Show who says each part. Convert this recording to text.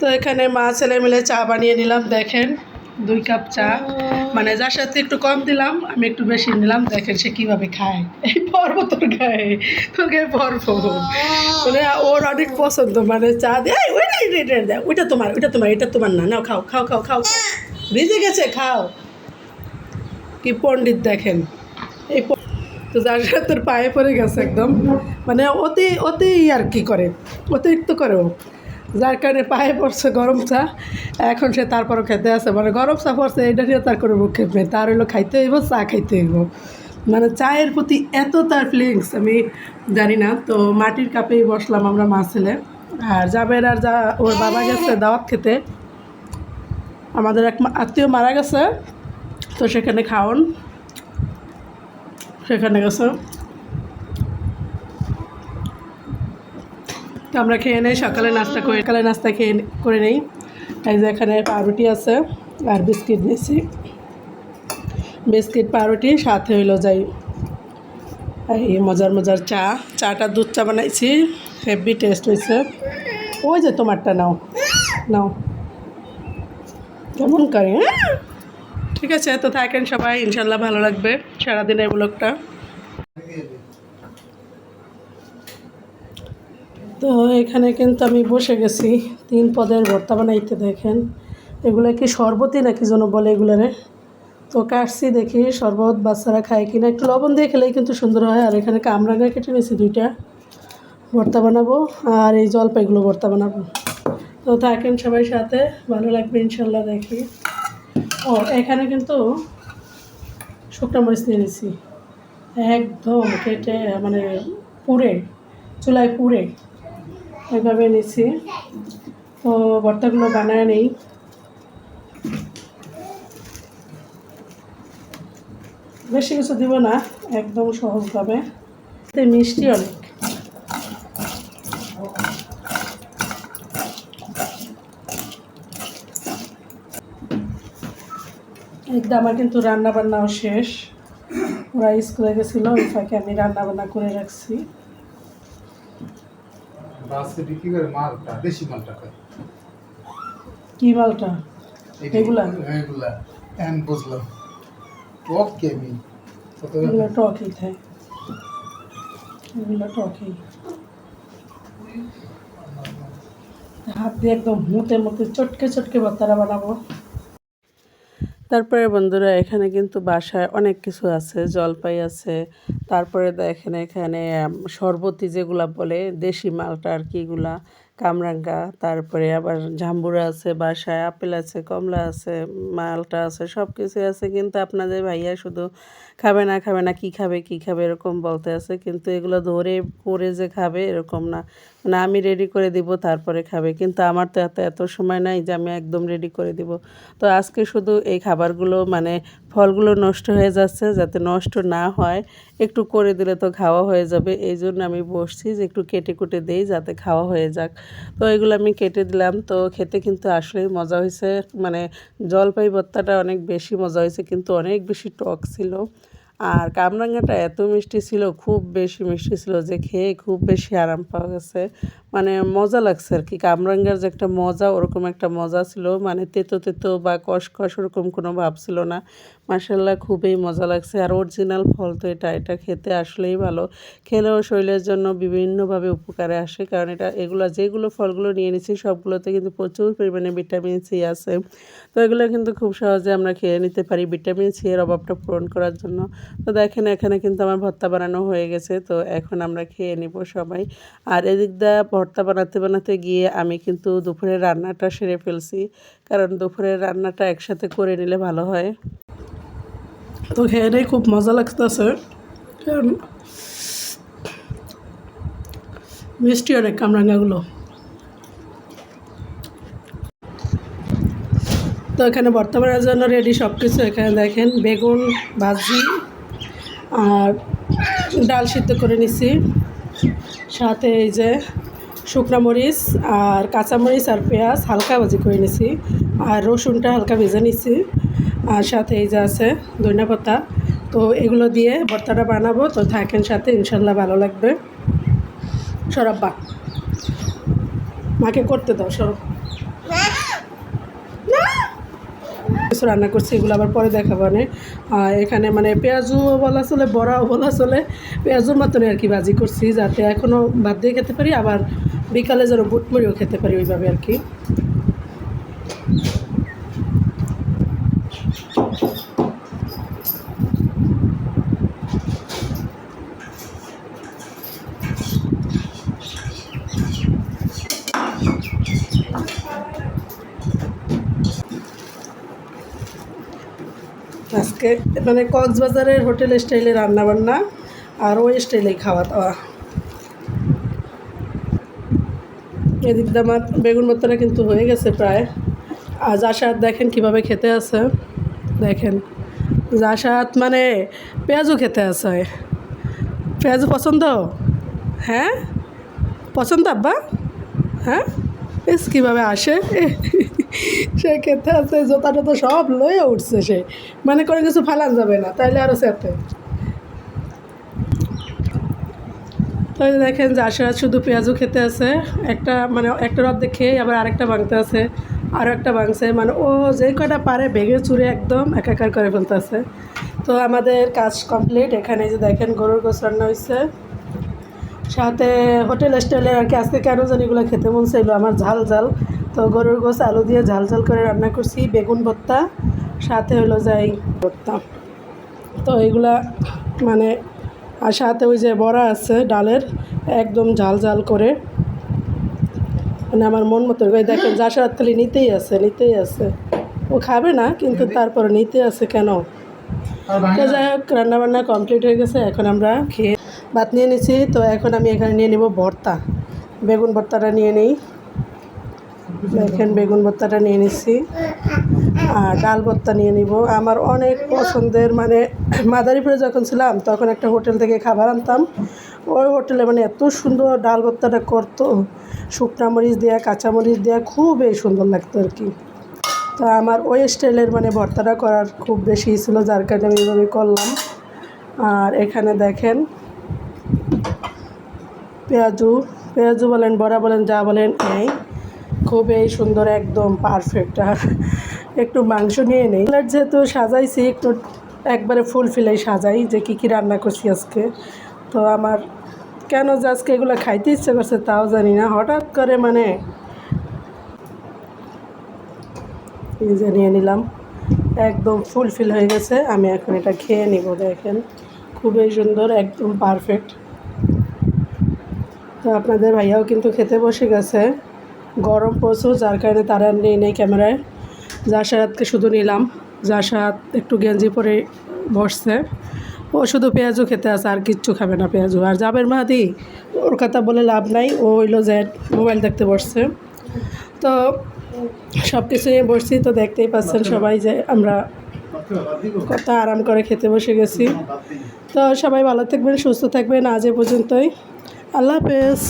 Speaker 1: তো এখানে মা ছেলে মিলে চা বানিয়ে নিলাম দেখেন। দুই কাপ চা। মানে যার সাথে একটু কম দিলাম আমি একটু বেশি নিলাম দেখেন সে কীভাবে খায়। এই পর্ব তোর গায়ে তোর গায়ে পর্ব। মানে ওর অনেক পছন্দ মানে চা দেয় "এই, ওইটা তোমার ওইটা তোমার এটা তোমার না নাও খাও খাও খাও খাও খাও। ভিজে গেছে খাও। কি পণ্ডিত দেখেন। এই তো যার সাথে তোর পায়ে পড়ে গেছে একদম। মানে অতি অতি আর কি করে অতিরিক্ত করে ও। যার কারণে পায়ে পড়ছে গরম চা। এখন সে তারপরও খেতে আছে। মানে গরম চা পড়ছে, এটা নিয়ে তার কোনো মুখ খেপে তার হইল খাইতে হইব, চা খাইতে হইব। মানে চায়ের প্রতি এত তার ফিলিংস আমি জানি না। তো মাটির কাপেই বসলাম আমরা মা ছেলে। আর জাবের আর যা, ওর বাবা গেছে দাওয়াত খেতে। আমাদের এক আত্মীয় মারা গেছে। তো সেখানে খাওন। সেখানে গেছে। তো আমরা খেয়ে নেই, সকালে নাস্তা করে সকালে নাস্তা খেয়ে করে নেই। এই যে এখানে পাউরুটি আছে আর বিস্কিট নিয়েছি। বিস্কিট, পাউরুটি, সাথে হইল যাই এই মজার মজার চা। চাটা দুধ চা বানাইছি, হেভি টেস্ট হয়েছে ওই যে তোমারটা নাও নাও। কেমন করে হ্যাঁ? ঠিক আছে, তো থাকেন সবাই, ইনশাল্লাহ ভালো লাগবে সারাদিনের ব্লগটা। তো এখানে কিন্তু আমি বসে গেছি। তিন পদের ভর্তা বানাইতে দেখেন। এগুলো কি শরবতই নাকি যেন বলে এগুলারে? তো কাটছি দেখি, শরবত বাচ্চারা খায় কিনা। একটু লবণ দিয়ে খেলেই কিন্তু সুন্দর হয়। আর এখানে কামরাঙা কেটে নিয়েছি দুইটা। ভর্তা বানাবো আর এই জলপাইগুলো ভর্তা বানাবো। তো থাকেন সবাই সাথে। ভালো লাগবে ইনশাল্লাহ দেখি। ও, এখানে কিন্তু শুকনো মরিচ নিয়ে নিছি একদম কেটে মানে পুড়ে, চুলায় পুড়ে। এইভাবে নিছি। তো ভর্তাগুলো বানায় নেই। বেশি কিছু দিব না, একদম সহজভাবে। এতে মিষ্টি অনেক। একদম আমার কিন্তু রান্না বান্নাও শেষ। ওরা স্কুলে গেছিল, ওই ফাঁকে আমি রান্না বান্না করে রাখছি।
Speaker 2: বাসে বিক্রি করে মালটা দেশি মালটা খায়
Speaker 1: কি মালটা?
Speaker 2: এই যে-
Speaker 1: এগুলা?
Speaker 2: এগুলা এখন বুঝলাম। ওকে আমি কত
Speaker 1: এগুলো টকই খায়। এগুলো টকই। হাত দিয়ে একদম মুতে মুতে চটকে চটকে ভর্তারা বানাবো। তারপরে বন্ধুরা, এখানে কিন্তু বাসায় অনেক কিছু আছে, জলপাই আছে, তারপরে দেখেন এখানে সরবতি যেগুলা বলে, দেশি মালটা আর কি এগুলা। কামরাঙ্গা, তারপরে আবার জাম্বুরা আছে, বাসায় আপেল আছে, কমলা আছে, মালটা আছে সব কিছু আছে, কিন্তু আপনাদের ভাইয়া শুধু খাবে না খাবে না, কি খাবে কি খাবে এরকম বলতে আছে, কিন্তু এগুলো ধরে করে যে খাবে এরকম না। মানে আমি রেডি করে দিব, তারপরে খাবে, কিন্তু আমার তো এত এত সময় নাই যে আমি একদম রেডি করে দিব। তো আজকে শুধু এই খাবারগুলো মানে ফলগুলো নষ্ট হয়ে যাচ্ছে, যাতে নষ্ট না হয় একটু করে দিলে তো খাওয়া হয়ে যাবে। এই জন্য আমি বসছি যে একটু কেটে কুটে দেই যাতে খাওয়া হয়ে যাক। তো এগুলো আমি কেটে দিলাম। তো খেতে কিন্তু আসলেই মজা হয়েছে। মানে জলপাই ভত্তাটা অনেক বেশি মজা হয়েছে, কিন্তু অনেক বেশি টক ছিল। আর কামরাঙ্গাটা এত মিষ্টি ছিল, খুব বেশি মিষ্টি ছিল যে খেয়ে খুব বেশি আরাম পাওয়া গেছে। মানে মজা লাগছে আর কি কামরাঙ্গার যে একটা মজা, ওরকম একটা মজা ছিল। মানে তেতো তেতো বা কষকষ ওরকম কোনো ভাব ছিল না। মার্শাল্লাহ খুবই মজা লাগছে। আর অরিজিনাল ফল তো এটা এটা খেতে আসলেই ভালো। খেলেও শরীরের জন্য বিভিন্নভাবে উপকারে আসে। কারণ এটা, এগুলো যেগুলো ফলগুলো নিয়ে নিচ্ছি সবগুলোতে কিন্তু প্রচুর পরিমাণে ভিটামিন সি আছে। তো এগুলো কিন্তু খুব সহজে আমরা খেয়ে নিতে পারি ভিটামিন সি এর অভাবটা পূরণ করার জন্য। তো দেখেন, এখানে কিন্তু আমার ভর্তা বানানো হয়ে গেছে। তো এখন আমরা খেয়ে নিব সবাই। আর এদিক দা ভর্তা বানাতে বানাতে গিয়ে আমি কিন্তু দুপুরের রান্নাটা সেরে ফেলছি। কারণ দুপুরের রান্নাটা একসাথে করে নিলে ভালো হয়। তো খেয়ে খুব মজা লাগতেছে। কারণ মিষ্টি অনেক কামরাঙ্গাগুলো। তো এখানে বর্তমানের জন্য রেডি সব কিছু এখানে দেখেন বেগুন, ভাজি আর ডাল সিদ্ধ করে নিছি। সাথে এই যে শুকনো মরিচ আর কাঁচামরিচ আর পেঁয়াজ হালকা ভাজি করে নিছি। আর রসুনটা হালকা ভেজে নিছি। আর সাথে এই যে আছে ধনিয়া পাতা। তো এগুলো দিয়ে ভর্তাটা বানাবো। তো থাকেন সাথে, ইনশাল্লাহ ভালো লাগবে। সরব্বা মাকে করতে দাও সরব। রান্না করছি, এগুলো আবার পরে দেখাবো না আর এখানে মানে পেঁয়াজও বলা চলে, বড়াও বলা চলে। পেঁয়াজুর মতনই আর কি ভাজি করছি, যাতে এখনও ভাত দিয়ে খেতে পারি। আবার বিকালে যেন বুটমুড়িও খেতে পারি ওইভাবে আর কি। আজকে মানে কক্সবাজারের হোটেল স্টাইলে রান্না বান্না আর ওই স্টাইলেই খাওয়া দাওয়া। এদিক আমার বেগুন ভর্তাটা কিন্তু হয়ে গেছে প্রায়। আর জাসাত দেখেন কীভাবে খেতে আছে। দেখেন জাসাত মানে পেঁয়াজও খেতে আছে। পেঁয়াজও পছন্দ? হ্যাঁ? পছন্দ আব্বা? হ্যাঁ? বেশ কীভাবে আসে? সে খেতে আছে জোতাটা তো সব লয়ে উঠছে সে। মানে কোনো কিছু ফালান যাবে না, তাইলে আরও সেতে তো দেখেন যে আশা শুধু পেঁয়াজও খেতে আছে। একটা মানে একটা অর্ধেক খেয়ে আবার আরেকটা ভাঙতে আছে আরও একটা ভাঙছে। মানে ও যে কটা পারে ভেঙে চুরে একদম একাকার করে ফেলতে আছে তো আমাদের কাজ কমপ্লিট। এখানে যে দেখেন গরুর গোস রান্না হয়েছে সাথে হোটেল স্টাইলের আর কি, আজকে কেন জানি এগুলো খেতে মন চাইলো, আমার ঝাল ঝাল। তো গরুর গোস আলু দিয়ে ঝাল ঝাল করে রান্না করছি, বেগুন ভর্তা, সাথে হলো যাই ভর্তা। তো এগুলা মানে আর সাথে ওই যে বড়া আছে, ডালের, একদম ঝাল ঝাল করে। মানে আমার মন মতো দেখেন যা সাত খালি নিতেই আছে নিতেই আছে। ও খাবে না, কিন্তু তারপরে নিতে আছে কেন? তো যাই হোক, রান্নাবান্না কমপ্লিট হয়ে গেছে, এখন আমরা খেয়ে ভাত নিয়ে নিছি। তো এখন আমি এখানে নিয়ে নিব ভর্তা। বেগুন ভর্তাটা নিয়ে নিই। দেখেন, বেগুন ভর্তাটা নিয়ে নিচ্ছি আর ডাল ভর্তা নিয়ে নিব। আমার অনেক পছন্দের মানে মাদারীপুরে যখন ছিলাম, তখন একটা হোটেল থেকে খাবার আনতাম। ওই হোটেলে মানে এত সুন্দর ডাল ভর্তাটা করতো। শুকনা মরিচ দেওয়া কাঁচামরিচ দেওয়া খুবই সুন্দর লাগতো আর কি। তো আমার ওই স্টাইলের মানে ভর্তাটা করার খুব বেশি ছিল, যার কারণে আমি এইভাবে করলাম। আর এখানে দেখেন, পেঁয়াজু পেঁয়াজু বলেন, বড়া বলেন, যা বলেন, এই খুবই সুন্দর, একদম পারফেক্ট আর একটু মাংস নিয়ে নেই। যেহেতু সাজাইছি, একটু একবারে ফুল ফিলাই সাজাই যে কী কী রান্না করছি আজকে। তো আমার কেন যে আজকে এগুলো খাইতে ইচ্ছে করছে তাও জানি না। হঠাৎ করে মানে এই যে নিয়ে নিলাম, একদম ফুলফিল হয়ে গেছে। আমি এখন এটা খেয়ে নিব, দেখেন। খুবই সুন্দর, একদম পারফেক্ট তো আপনাদের ভাইয়াও কিন্তু খেতে বসে গেছে। গরম প্রচুর, যার কারণে তারা নেই নেই ক্যামেরায়। জাসারাতকে শুধু নিলাম। জাসারাত একটু গেঞ্জি পরে বসছে। ও শুধু পেঁয়াজও খেতে আছে, আর কিচ্ছু খাবে না পেঁয়াজু আর যাবের মাদি ওর কথা বলে লাভ নাই। ও হইল যে মোবাইল দেখতে বসছে। তো সব কিছু নিয়ে বসছি, তো দেখতেই পাচ্ছেন সবাই যে আমরা কত আরাম করে খেতে বসে গেছি। তো সবাই ভালো থাকবেন, সুস্থ থাকবেন আজ এ পর্যন্তই। আল্লাহ হাফেজ।